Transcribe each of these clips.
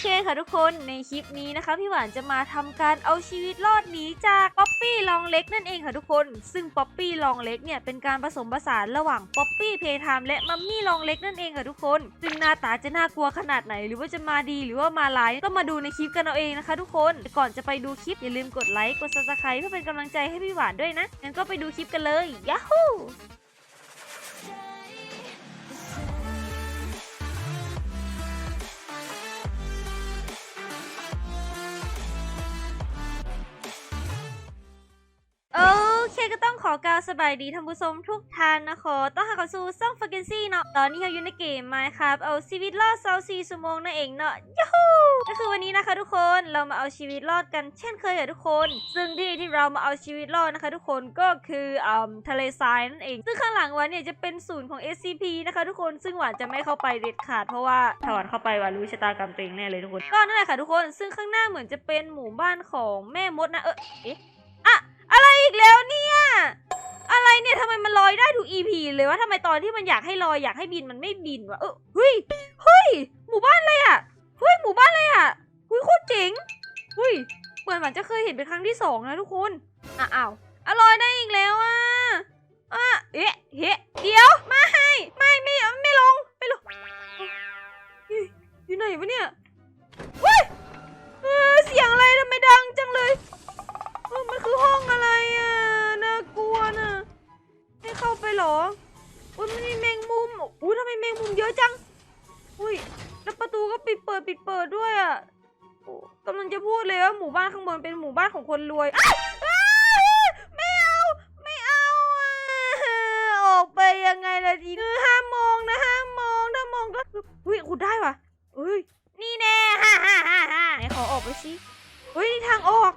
เคค่ะทุกคนในคลิปนี้นะคะพี่หวานจะมาทำการเอาชีวิตรอดหนีจากป๊อปปี้ลองเล็กนั่นเองค่ะทุกคน ซึ่งป๊อปปี้ลองเล็กเนี่ยเป็นการผสมผสานระหว่างป๊อปปี้เพย์ไทม์และมัมมี่ลองเล็กนั่นเองค่ะทุกคน ซึ่งหน้าตาจะน่ากลัวขนาดไหน หรือว่าจะมาดีหรือว่ามาร้ายต้องมาดูในคลิปกันเอาเองนะคะ ทุกคนก่อนจะไปดูคลิปอย่าลืมกดไลค์กดซับสไครต์เพื่อเป็นกำลังใจให้พี่หวานด้วยนะงั้นก็ไปดูคลิปกันเลยยาฮู ขอกล่าวสบายดีท่านผู้ชมทุกท่านนะคะต้องหาเข้าสู่ซ่องฟ a กเกนซี่เนาะ ตอนนี้เราอยู่ในเกมไมครับ เอาชีวิตรอดเซาซีชั่วโมงนั่นเองเนาะยูฮูก็คือวันนี้นะคะทุกคนเรามาเอาชีวิตรอดกันเช่นเคยค่ะทุกคน ซึ่งที่ที่เรามาเอาชีวิตรอดนะคะ ทุกคนก็คืออ่าทะเลทรายนั่นเอง ซึ่งข้างหลังวันเนี่ยจะเป็นศูนย์ของ SCP นะคะทุกคนซึ่งหวานจะไม่เข้าไปเด็ดขาดเพราะว่าถ้าหวานเข้าไปหวานรู้ชะตากรรมตัวเองแน่เลยทุกคน ก็นั่นแหละค่ะทุกคน ซึ่งข้างหน้าเหมือนจะเป็นหมู่บ้านของแม่มดนะเออเอ๊ะอะ อะไรอีกแล้วเนี่ย อะไรเนี่ยทำไมมันลอยได้ทุก EP เลยว่าทำไมตอนที่มันอยากให้ลอยอยากให้บินมันไม่บินวะเออเฮ้ยเฮ้ยหมู่บ้านอะไรอะเฮ้ยหมู่บ้านอะไรอะเฮ้ยโคตรเจ๋งเฮ้ยเหมือนหมันจะเคยเห็นเป็นครั้งที่สองนะทุกคนอะอ้าวอะลอยได้อีกแล้วอะอะเอ๊ะเฮ้เดี๋ยวมาให้ไม่ไม่ไม่ลงไม่ลงอยู่ไหนวะเนี่ย เหรอ อุ้ยมันมีแมงมุม อุ้ยทำไมแมงมุมเยอะจัง อุ้ยแล้วประตูก็ปิดเปิดปิดเปิดด้วยอะกำลังจะพูดเลยว่าหมู่บ้านข้างบนเป็นหมู่บ้านของคนรวยไม่เอา ไม่เอาอะออกไปยังไงล่ะทีเออห้ามมองนะห้ามมองถ้ามองก็อุ้ยขุดได้ว่ะเฮ้ยนี่แน่ฮ่าฮ่าฮ่าฮ่าไหนขอออกไปสิเฮ้ยนี่ทางออก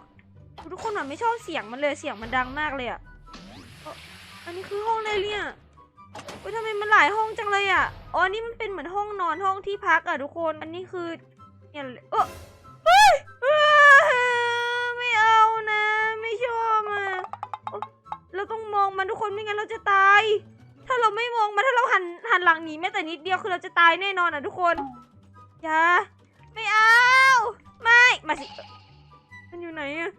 ทุกคนแบบไม่ชอบเสียงมันเลยเสียงมันดังมากเลยอะ นนี้คือห้องอะไรเนี่ยเฮ้ยทำไมมันหลายห้องจังเลยอะ อ๋อ นี่มันเป็นเหมือนห้องนอนห้องที่พักอะทุกคน อันนี้คือเนี่ยเออเฮ้ยไม่เอานะ ไม่ชอบอะเราต้องมองมันทุกคนไม่งั้นเราจะตาย ถ้าเราไม่มองมันถ้าเราหันหันหลังหนีแม้แต่นิดเดียวคือเราจะตายแน่นอนอะทุกคน อย่า ไม่เอา ไม่ มาสิ มันอยู่ไหนอะ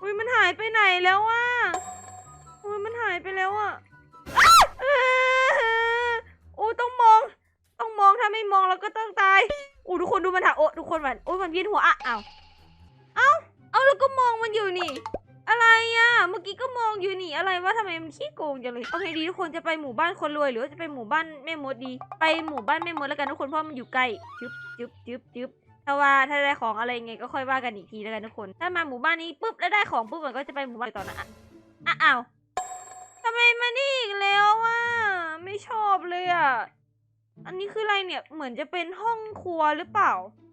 อุ้ยมันหายไปไหนแล้ววะอุ้ยมันหายไปแล้วอะอู้ต้องมอง ต้องมองถ้าไม่มองเราก็ต้องตายอู้ทุกคนดูมันถ่าโอ้ทุกคนมันโอ้ยมันเวียนหัวอะเอ้าเอ้าเอาแล้วก็มองมันอยู่นี่ อะไรอะเมื่อกี้ก็มองอยู่นี่อะไรวะทำไมมันขี้โกงจังเลยโอเคดีทุกคนจะไปหมู่บ้านคนรวยหรือว่าจะไปหมู่บ้านแม่มดดี ไปหมู่บ้านแม่มดแล้วกันทุกคนเพราะมันอยู่ใกล้จึ๊บจึ๊บจึ๊บจึ๊บ ถ้าว่าถ้าได้ของอะไรไงก็ค่อยว่ากันอีกทีแล้วกันทุกคน ถ้ามาหมู่บ้านนี้ปุ๊บแล้วได้ของปุ๊บมันก็จะไปหมู่บ้านต่อนะอะอะอ้าวทำไมมานี่อีกแล้วอะไม่ชอบเลยอะอันนี้คืออะไรเนี่ยเหมือนจะเป็นห้องครัวหรือเปล่า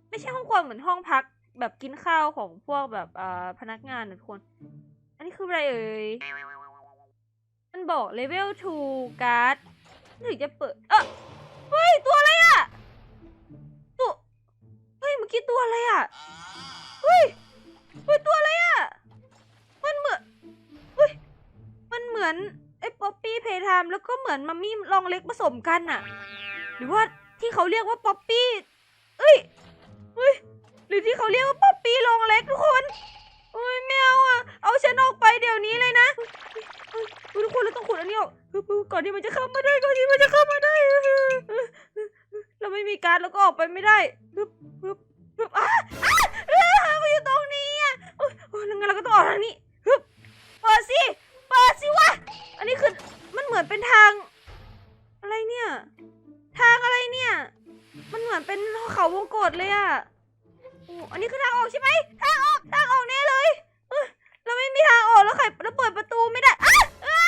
ไม่ใช่ห้องครัวเหมือนห้องพัก แบบกินข้าวของพวกแบบอ่าพนักงานทุกคน อันนี้คืออะไรเอ่ยมันบอกเลเวล 2 การ์ดถึงจะเปิด เออเฮ้ย ตัวอะไรอะ กี้ตัวอะไรอะเฮ้ยเฮ้ยตัวอะไรอะ มันเหมือนเฮ้ยมันเหมือนไอ้ป๊อปปี้เพย์ไทม์แล้วก็เหมือนมัมมี่ลองเล็กผสมกันอะ หรือว่าที่เขาเรียกว่าป๊อปปี้เอ้ยเฮ้ยหรือที่เขาเรียกว่าป๊อปปี้ลองเล็กทุกคนโอ้ยไม่เอาอะ เอาฉันออกไปเดี๋ยวนี้เลยนะทุกคนเราต้องขุดอันนี้ออกก่อนที่มันจะเข้ามาได้ก่อนที่มันจะเข้ามาได้ เราไม่มีการแล้วก็ออกไปไม่ได้ปึ๊บปึ๊บ ปึ๊บอ้าอ้าอ้ามาอยู่ตรงนี้อะโอ้ยโอ้ยแล้วงั้นเราก็ต้องออกทางนี้ฮึบเปิดสิ เปิดสิวะ อันนี้คือมันเหมือนเป็นทาง อะไรเนี่ย ทางอะไรเนี่ย มันเหมือนเป็นเขาวงกตเลยอะโอ้อันนี้คือทางออกใช่ไหม ทางออก ทางออกแน่เลยเอ้ยเราไม่มีทางออกแล้วใครแล้วเปิดประตูไม่ได้อ้าอ้า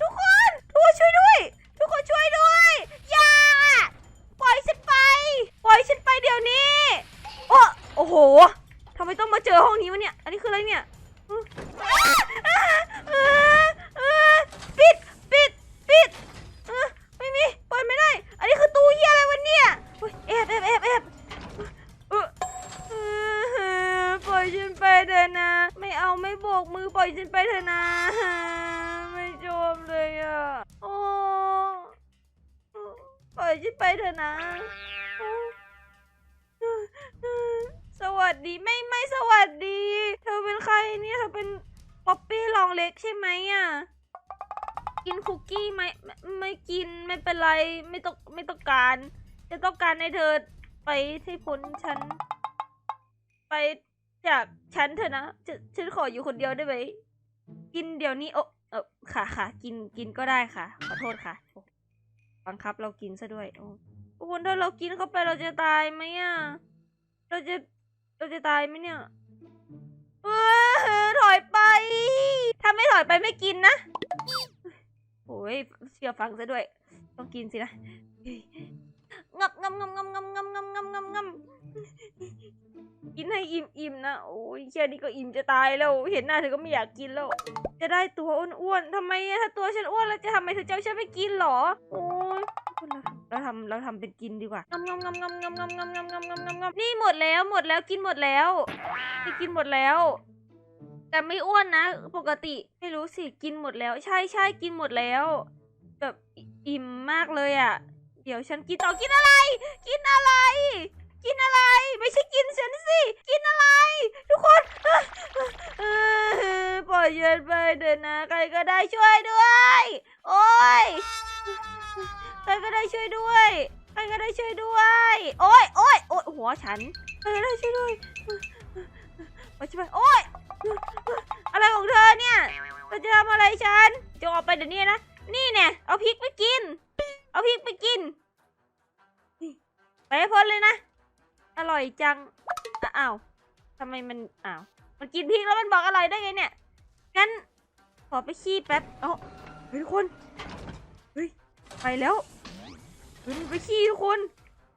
ทุกคน ทุกคนช่วยด้วย ทุกคนช่วยด้วย อย่า ปล่อยฉันไป ปล่อยฉันไปเดี๋ยวนี้ โอ้ โอ้โหทำไมต้องมาเจอห้องนี้วะเนี่ย อันนี้คืออะไรเนี่ยปิด ปิด ปิดไม่มีเปิดไม่ได้ อันนี้คือตู้เฮียอะไรวะเนี่ยเฮ้ยแอบแอบแอบแอบเออเออปล่อยฉันไปเถอะนะ ไม่เอาไม่โบกมือปล่อยฉันไปเถอะนะ ไม่ชอบเลยอะ โอ้ ปล่อยฉันไปเถอะนะ ดีไม่ไม่สวัสดี เธอเป็นใครเนี่ยเธอเป็นป๊อปปี้ลองเล็กใช่ไหมอะกินคุกกี้ไหมไม่ไม่กินไม่เป็นไรไม่ต้องไม่ต้องการ จะต้องการให้เธอไปให้พ้นฉัน ไปจากฉันเถอะนะฉันฉันขออยู่คนเดียวได้ไหมกินเดี๋ยวนี้โอเออค่ะค่ะกินกินก็ได้ค่ะ ขอโทษค่ะบังคับเรากินซะด้วยโอ้ทุกคนถ้าเรากินเข้าไปเราจะตายไหมอะเราจะ เราจะตายไหมเนี่ยเออถอยไป ถ้าไม่ถอยไปไม่กินนะโอ้ยเชื่อฟังซะด้วย ต้องกินสินะงับงับงับงับงับงับงับงับงับงับกินให้อิ่มอิ่มๆนะโอ้ยแค่นี้ก็อิ่มจะตายแล้ว เห็นหน้าเธอก็ไม่อยากกินแล้ว จะได้ตัวอ้วนๆทำไมอะถ้าตัวฉันอ้วนแล้วจะทำไมเธอจะเอาฉันไปกินเหรอ โอ้ย เราทำเราทำเป็นกินดีกว่างำงำงำงำงำงำงำงำงำงำงำนี่หมดแล้วหมดแล้วกินหมดแล้วนี่กินหมดแล้ว แต่ไม่อ้วนนะปกติไม่รู้สิกินหมดแล้ว ใช่ใช่กินหมดแล้ว แบบอิ่มมากเลยอะ เดี๋ยวฉันกินต่อกินอะไร กินอะไร กินอะไร ไม่ใช่กินฉันสิกินอะไร ทุกคนปล่อยฉันไปเดินนะ ใครก็ได้ช่วยด้วย โอ้ย รก็ได้ช่วยด้วยใครก็ได้ช่วยด้วย โอ้ยโอ้ยโอ้ยหัวฉันใครก็ได้ช่วยด้วยไปช่วยโอ้ยอะไรของเธอเนี่ยเธอจะทำอะไรฉันจงออกไปเดี๋ยวนี้นะ นี่เนี่ยเอาพริกไปกิน เอาพริกไปกิน ไปให้พ้นเลยนะ อร่อยจัง อ้าวทำไมมัน อ้าว มันกินพริกแล้วมันบอกอร่อยได้ไงเนี่ย งั้นขอไปขี้แป๊บ เอ้าเฮ้ยทุกคน เฮ้ย ไปแล้ว เฮ้ยมันไปขี้ทุกคน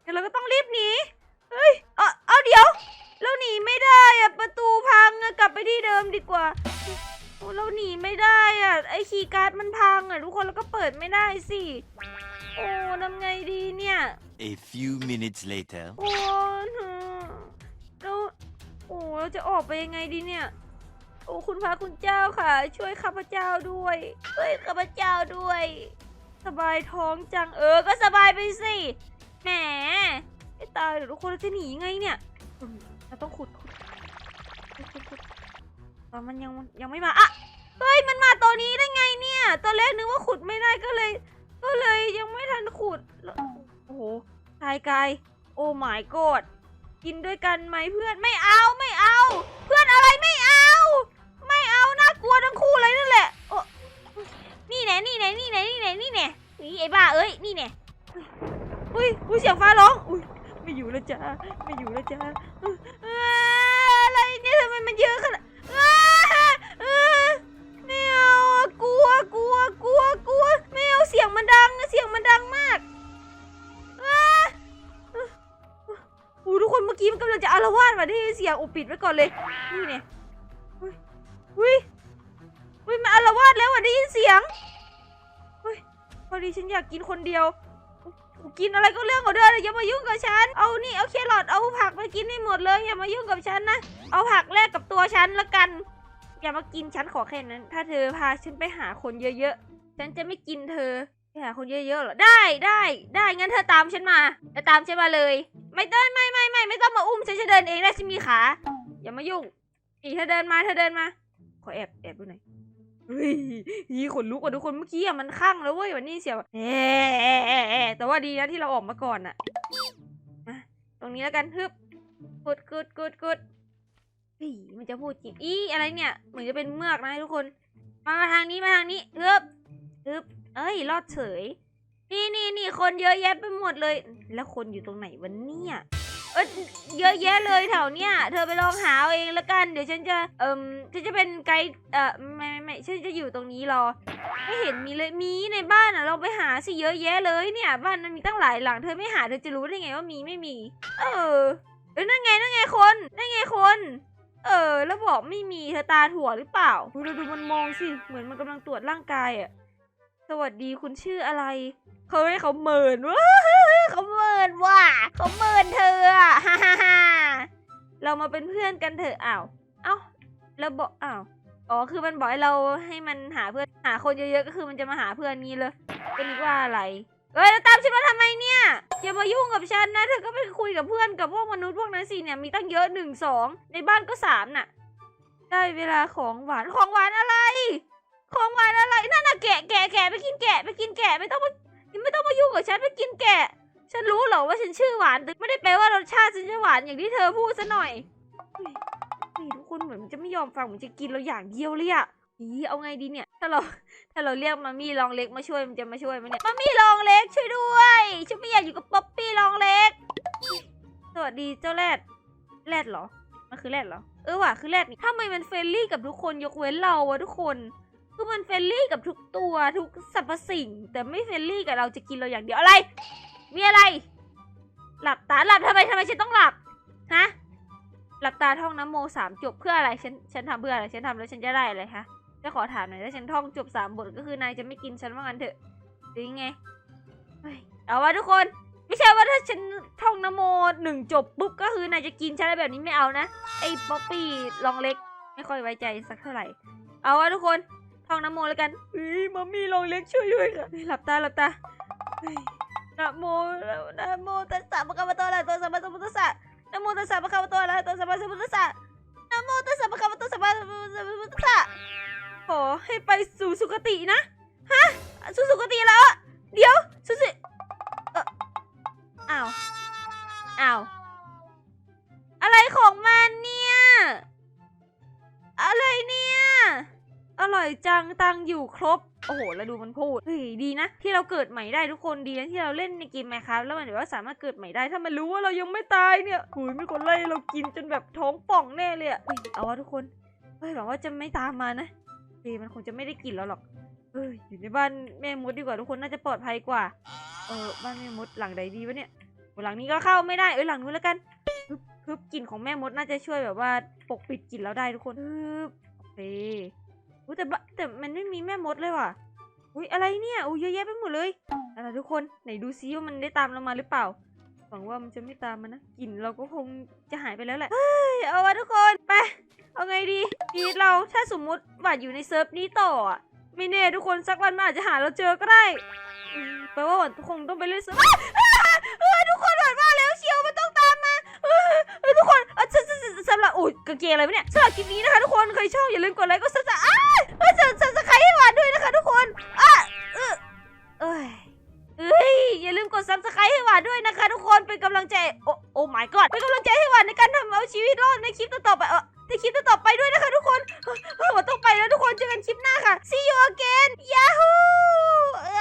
งั้นเราก็ต้องรีบหนีเฮ้ยเอาเอาเดี๋ยว เราหนีไม่ได้อะประตูพังอะกลับไปที่เดิมดีกว่าโอ้เราหนีไม่ได้อะไอคีย์การ์ดมันพังอะทุกคนแล้วก็เปิดไม่ได้สิโอ้ทำไงดีเนี่ย A few minutes later. โอ้เธอแล้วโอ้เราจะออกไปยังไงดีเนี่ย โอ้คุณพระคุณเจ้าค่ะ ช่วยข้าพเจ้าด้วยช่วยข้าพเจ้าด้วย สบายท้องจังเออ ก็สบายไปสิแหมไม่ตายเดี๋ยวทุกคนจะหนีไงเนี่ยอืมเราต้องขุดขุดขุดขุดตอนมันยังยังไม่มาอะเฮ้ยมันมาตัวนี้ได้ไงเนี่ย ตอนแรกนึกว่าขุดไม่ได้ก็เลย ก็เลยยังไม่ทันขุดโอ้โหตายกายโอ้ my god กินด้วยกันไหมเพื่อนไม่เอาไม่เอา อุ้ยเสียงฟ้าร้องอุ้ยไม่อยู่แล้วจ้าไม่อยู่แล้วจ้าอะไรเนี่ยทำไมมันเยอะขนาดเอ้อเอ้อไม่เอากลัวกลัวกลัวกลัวไม่เอาเสียงมันดังเสียงมันดังมากโอ้ทุกคนเมื่อกี้มันกำลังจะอารวาสมาได้ยินเสียงอุปิดไว้ก่อนเลยนี่เนี่ยอุ้ยอุ้ยมันอารวาสแล้วอะได้ยินเสียงเฮ้ยพอดีฉันอยากกินคนเดียว กินอะไรก็เรื่องของเธออย่ามายุ่งกับฉัน เอานี่เอาแครอทเอาผักไปกินให้หมดเลยอย่ามายุ่งกับฉันนะ เอาผักแลกกับตัวฉันละกัน อย่ามากินฉันขอแค่นั้น ถ้าเธอพาฉันไปหาคนเยอะๆ ฉันจะไม่กินเธอไปหาคนเยอะๆเหรอ ได้ได้ได้งั้นเธอตามฉันมาเธอตามฉันมาเลย ไม่ต้องไม่ไม่ไม่ไม่ต้องมาอุ้มฉันจะเดินเองได้ฉันมีขา อย่ามายุ่งนี่เธอเดินมาเธอเดินมา ขอแอบแอบดูหน่อย เฮ้ยยี่ขนลุกกว่าทุกคนเมื่อกี้อะมันข้างแล้วเว้ยวันนี้เสียวเอ๊ะแต่ว่าดีนะที่เราออกมาก่อนอะมาตรงนี้แล้วกันฮึบกดกดกดกดเฮ้ยมันจะพูดจริงอีอะไรเนี่ย เหมือนจะเป็นเมือกนะทุกคน มาทางนี้มาทางนี้ฮึบฮึบเอ้ยรอดเฉย นี่นี่นี่คนเยอะแยะไปหมดเลย แล้วคนอยู่ตรงไหนวันนี้ เออเยอะแยะเลยแถวเนี้ยเธอไปลองหาเอาเองละกันเดี๋ยวฉันจะเอิมฉันจะเป็นไกด์เอ่อไม่ไม่ไม่ฉันจะอยู่ตรงนี้รอ ไม่เห็นมีเลยมีในบ้านอะเราไปหาสิเยอะแยะเลยเนี่ย บ้านมันมีตั้งหลายหลัง เธอไม่หาเธอจะรู้ได้ไงว่ามีไม่มี เออเออนั่นไงนั่นไงคนนั่นไงคน เออ แล้วบอกไม่มีเธอตาถั่วหรือเปล่าดูดูมันมองสิเหมือนมันกำลังตรวจร่างกายอะ สวัสดีคุณชื่ออะไรเขาให้เขาเมินว้าเขาเมินว่ะเขาเมินเธอฮ่าฮ่าฮ่าเรามาเป็นเพื่อนกันเถอะอ้าวเอ้าแล้วบอกอ้าวอ๋อคือมันบอกให้เราให้มันหาเพื่อนหาคนเยอะๆก็คือมันจะมาหาเพื่อนนี้เลยก็นึกว่าอะไรเอ้ยแล้วตามฉันมาทำไมเนี่ยอย่ามายุ่งกับฉันนะเธอก็ไปคุยกับเพื่อนกับพวกมนุษย์พวกนั้นสิเนี่ยมีตั้งเยอะหนึ่งสองในบ้านก็สามน่ะ ได้เวลาของหวานของหวานอะไร ของหวานอะไรนั่นน่ะแกะแกะแกะไปกินแกะไปกินแกะไม่ต้องมาไม่ต้องมายุ่งกับฉันไปกินแกะ ฉันรู้เหรอว่าฉันชื่อหวานแต่ไม่ได้แปลว่ารสชาติฉันจะหวานอย่างที่เธอพูดซะหน่อยเฮ้ยเฮ้ยทุกคนเหมือนมันจะไม่ยอมฟังเหมือนจะกินเราอย่างเดียวเลยอะอีเอาไงดีเนี่ย ถ้าเราถ้าเราเรียกมามี่ลองเล็กมาช่วยมันจะมาช่วยไหมเนี่ยมามี่ลองเล็กช่วยด้วยฉันไม่อยากอยู่กับป๊อปปี้ลองเล็ก สวัสดีเจ้าแรดแรดเหรอ มันคือแรดเหรอ เออว่ะคือแรดนี่ทำไมมันเฟรนลี่กับทุกคนยกเว้นเราอะทุกคน คือมันเฟรนลี่กับทุกตัวทุกสรรพสิ่ง แต่ไม่เฟรนลี่กับเราจะกินเราอย่างเดียวอะไร มีอะไร หลับตาหลับทำไมทำไมฉันต้องหลับฮะหลับตาท่องน้ำโมสามจบเพื่ออะไรฉันฉันทำเพื่ออะไรฉันทำแล้วฉันจะได้อะไรคะจะขอถามหน่อยถ้าฉันท่องจบสามบทก็คือนายจะไม่กินฉันว่างั้นเถอะหรือยังไงเฮ้ยเอาว่าทุกคน ไม่ใช่ว่าถ้าฉันท่องนโมหนึ่งจบปุ๊บก็คือนายจะกินฉันอะไรแบบนี้ไม่เอานะไอ้ป๊อปปี้ลองเล็กไม่ค่อยไว้ใจสักเท่าไหร่ เอาว่าทุกคน ท่องนโมแล้วกันเฮ้ยมัมมี่ลองเล็กช่วยด้วยค่ะหลับตาหลับตานะโมนะโมตัสสะปะคะวะโตอะระหะโตสัมมาสัมพุทธัสสะนะโมตัสสะปะคะวะโตอะระหะโตสัมมาสัมพุทธัสสะนะโมตัสสะปะคะวะโตสัมมาสัมพุทธัสสะขอให้ไปสู่สุคตินะฮะสู่สุคติแล้ว เดี๋ยวสุสิอ้าวอ้าว อร่อยจังตังอยู่ครบ โอ้โห แล้วดูมันพูดเฮ้ยดีนะ ที่เราเกิดใหม่ได้ทุกคนดีนะที่เราเล่นในเกมไหมครับแล้วมันแบบว่าสามารถเกิดใหม่ได้ถ้ามันรู้ว่าเรายังไม่ตายเนี่ยหุยไมีคนไล่เรากินจนแบบท้องป่องแน่เลยอะเฮ้ยเอาวะทุกคนเฮ้ยหวังว่าจะไม่ตามมานะเฮ้ยมันคงจะไม่ได้กินแล้วหรอกเฮ้ยอยู่ในบ้านแม่มดดีกว่าทุกคนน่าจะปลอดภัยกว่า เออบ้านแม่มดหลังใดดีวะเนี่ยหลังนี้ก็เข้าไม่ได้เอ้ยหลังนู้นแล้วกันฮึบฮึบกลิ่นของแม่มดน่าจะช่วยแบบว่าปกปิดกลิ่นเราได้ทุกคนฮึบโอเค อุ๊ยแต่บแต่มันไม่มีแม่มดเลยว่ะ อุ้ยอะไรเนี่ยอุ้ยเยอะแยะไปหมดเลยอะไรทุกคนไหนดูซิว่ามันได้ตามเรามาหรือเปล่าหวังว่ามันจะไม่ตามมานะกลิ่นเราก็คงจะหายไปแล้วแหละเฮ้ยเอาวะทุกคนไปเอาไงดีชีวิตเราถ้าสมมุติว่าอยู่ในเซิร์ฟนี้ต่ออะไม่แน่ทุกคนสักวันมันอาจจะหาเราเจอก็ได้แปลว่าวันคงต้องไปเล่นเซิร์ฟทุกคนหวันมาแล้วเชียวมันต้อง เออทุกคนเออสสสสำหรับโอ้ยกางเกงอะไรวะเนี่ยสำหรับคลิปนี้นะคะทุกคนใครชอบอย่าลืมกดไลค์กดซับสไครต์อ้าเออสับสับสไครต์ให้หวานด้วยนะคะทุกคนอะเออเอ้ยเอ้ยอย่าลืมกดซับสไครต์ให้หวานด้วยนะคะ ทุกคนเป็นกำลังใจโอ้โอ้ my god เป็นกำลังใจให้หวานในการทำเอาชีวิตรอดในคลิปต่อๆไปเออในคลิปต่อๆไปด้วยนะคะทุกคนเออเออหวานต้องไปแล้วทุกคนเจอกันคลิปหน้าค่ะ see you again yahoo